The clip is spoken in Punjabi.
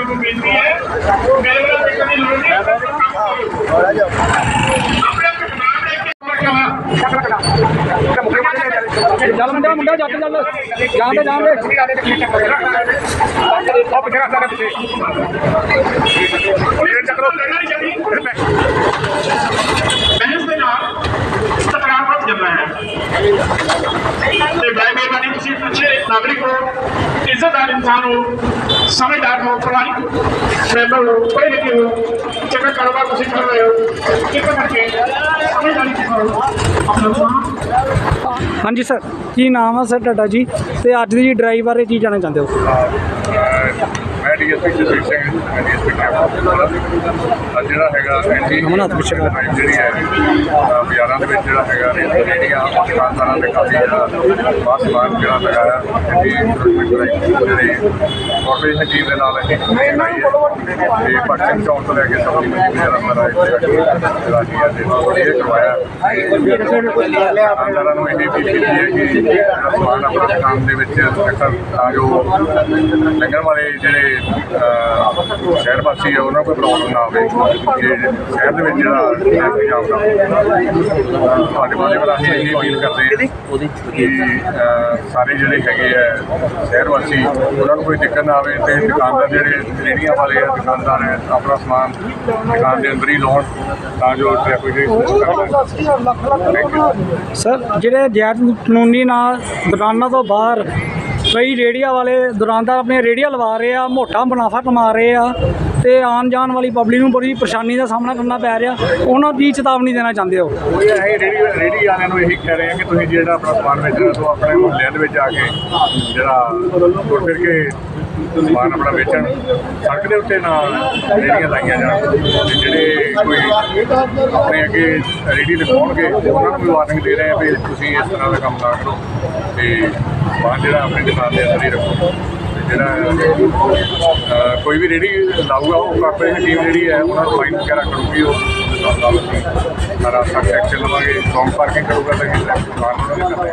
को भेजनी है मेरे वाला से कभी लोड नहीं है और आ जाओ अपने को नाम लेके क्या जाल मुंडा मुंडा जाते जाल जाम दे जाम दे अब जरा सारा पीछे ये चक्कर लेना नहीं चाहिए बहस में ना सकारात्मक जमना है तो भाई मेहरबानी किसी अच्छे नागरिक को ਇਨਸਾਨ ਹੋ ਸਮਝਦਾਰ ਹੋ ਪ੍ਰਮਾਣਿਕ ਮੈਂਬਰ ਹੋ ਪੜ੍ਹੇ ਲਿਖੇ ਹੋ ਚੰਗਾ ਕਾਰੋਬਾਰ ਤੁਸੀਂ ਕਰ ਰਹੇ ਹੋ ਕਿਰਪਾ ਕਰਕੇ ਸਮਝਦਾਰੀ ਦਿਖਾਓ ਆਪਣਾ ਸਮਾਂ ਹਾਂਜੀ ਸਰ ਕੀ ਨਾਮ ਆ ਸਰ ਤੁਹਾਡਾ ਜੀ? ਤੇ ਅੱਜ ਦੀ ਡਰਾਈਵ ਬਾਰੇ ਕੀ ਜਾਣਨਾ ਚਾਹੁੰਦੇ ਹੋ? ਮੈਂ ਡੀਐਸਪੀ ਜਸਵੀਰ ਸਿੰਘ ਮੈਂ ਡੀਐਸਪੀ ਕੈਂਪ ਜਿਹੜਾ ਹੈਗਾ ਐਂਟੀ ਅਮਨ ਹੱਥ ਪਿੱਛੇ। ਜਿਹੜੀ ਹੈ ਬਾਜ਼ਾਰਾਂ ਦੇ ਵਿੱਚ ਜਿਹੜਾ ਹੈਗਾ ਰੇਹੜੀਆਂ ਜਿਹੜੀਆਂ ਦੁਕਾਨਦਾਰਾਂ ਦੇ ਕਾਫੀ ਜਿਹੜਾ ਬਾਸ ਸਮਾਨ ਜਿਹੜਾ ਲਗਾਇਆ ਐਂਟੀ ਜਿਹੜੇ ਕਾਰਪੋਰੇਸ਼ਨ ਟੀਮ ਦੇ ਨਾਲ ਅਸੀਂ ਬਣਾਈ ਹੈ। ਤੇ ਚੌਂਕ ਤੋਂ ਲੈ ਕੇ ਸਭ ਨੂੰ ਜਿਹੜਾ ਮੇਰਾ ਜਿਹੜਾ ਕੀ ਹੈ ਤੇ ਇਹ ਕਰਵਾਇਆ। ਦੁਕਾਨਦਾਰਾਂ ਨੂੰ ਇਹ ਵੀ ਕੀਤੀ ਹੈ ਕਿ ਸਮਾਨ ਆਪਣਾ ਦੁਕਾਨ ਦੇ ਵਿੱਚ ਤਾਂ ਜੋ ਲੰਘਣ ਵਾਲੇ ਜਿਹੜੇ ਸ਼ਹਿਰ ਵਾਸੀ ਆ ਉਹਨਾਂ ਕੋਈ ਪ੍ਰੋਬਲਮ ਨਾ ਆਵੇ ਕਿ ਸ਼ਹਿਰ ਦੇ ਵਿੱਚ ਜਿਹੜਾ ਟ੍ਰੈਫਿਕ ਜਾਮ ਹੋਵੇ ਤੁਹਾਡੇ ਮਾਧਿਅਮ ਰਾਹੀਂ ਇਹ ਅਪੀਲ ਕਰਦੇ ਹਾਂ ਕਿ ਸਾਰੇ ਜਿਹੜੇ ਹੈਗੇ ਆ ਸ਼ਹਿਰ ਵਾਸੀ ਉਹਨਾਂ ਨੂੰ ਕੋਈ ਦਿੱਕਤ ਨਾ ਆਵੇ ਤੇ ਦੁਕਾਨਦਾਰ ਜਿਹੜੇ ਰੇਹੜੀਆਂ ਵਾਲੇ ਆ ਦੁਕਾਨਦਾਰ ਹੈ ਆਪਣਾ ਸਮਾਨ ਦੁਕਾਨ ਦੇ ਅੰਦਰ ਹੀ ਲਾਉਣ ਤਾਂ ਜੋ ਟ੍ਰੈਫਿਕ ਦੀ ਸਰ ਜਿਹੜੇ ਗੈਰ ਕਾਨੂੰਨੀ ਨਾਲ ਦੁਕਾਨਾਂ ਤੋਂ ਬਾਹਰ ਕਈ ਰੇੜੀਆਂ ਵਾਲੇ ਦੁਕਾਨਦਾਰ ਆਪਣੇ ਰੇੜੀਆਂ ਲਵਾ ਰਹੇ ਆ, ਮੋਟਾ ਮੁਨਾਫਾ ਕਮਾ ਰਹੇ ਆ ਤੇ ਆਉਣ ਜਾਣ ਵਾਲੀ ਪਬਲਿਕ ਨੂੰ ਬੜੀ ਪਰੇਸ਼ਾਨੀ ਦਾ ਸਾਹਮਣਾ ਕਰਨਾ ਪੈ ਰਿਹਾ। ਉਹਨਾਂ ਦੀ ਚੇਤਾਵਨੀ ਦੇਣਾ ਚਾਹੁੰਦੇ ਹੋ? ਉਹ ਇਹ ਰੇੜੀ ਰੇੜੀ ਵਾਲਿਆਂ ਨੂੰ ਇਹੀ ਕਹਿ ਰਹੇ ਆ ਕਿ ਤੁਸੀਂ ਜਿਹੜਾ ਆਪਣਾ ਸਮਾਨ ਵੇਚਣਾ ਤੋਂ ਆਪਣੇ ਮੁਹੱਲਿਆਂ ਦੇ ਵਿੱਚ ਆ ਕੇ ਜਿਹੜਾ ਤੁਰ ਫਿਰ ਕੇ ਸਮਾਨ ਆਪਣਾ ਵੇਚਣ। ਸੜਕ ਦੇ ਉੱਤੇ ਨਾ ਰੇੜੀਆਂ ਲਾਈਆਂ ਜਾਣ। ਤੇ ਜਿਹੜੇ ਕੋਈ ਆਪਣੇ ਅੱਗੇ ਰੇੜੀ ਲਗਾਉਣਗੇ ਉਹਨਾਂ ਨੂੰ ਵੀ ਵਾਰਨਿੰਗ ਦੇ ਰਹੇ ਆ ਵੀ ਤੁਸੀਂ ਇਸ ਤਰ੍ਹਾਂ ਦਾ ਕੰਮ ਨਾ ਕਰੋ। ਤੇ ਸਮਾਨ ਜਿਹੜਾ ਆਪਣੀ ਦੁਕਾਨ ਦੇ ਅੰਦਰ ਹੀ ਰੱਖੋ। ਤੇ ਜਿਹੜਾ ਕੋਈ ਵੀ ਰੇੜੀ ਲਾਊਗਾ, ਉਹ ਕਾਰਪੋਰੇਸ਼ਨ ਟੀਮ ਜਿਹੜੀ ਹੈ, ਉਹਨਾਂ ਨੂੰ ਫਾਈਨ ਵਗੈਰਾ ਕਰੂਗੀ, ਉਹ ਨਾਲ ਨਾਲ ਅਸੀਂ ਸਾਰਾ ਸਖਤ ਐਕਸ਼ਨ ਲਵਾਂਗੇ। ਰੌਂਗ ਪਾਰਕਿੰਗ ਕਰੂਗਾ ਤਾਂ ਕਿ ਦੁਕਾਨ ਉਹਨਾਂ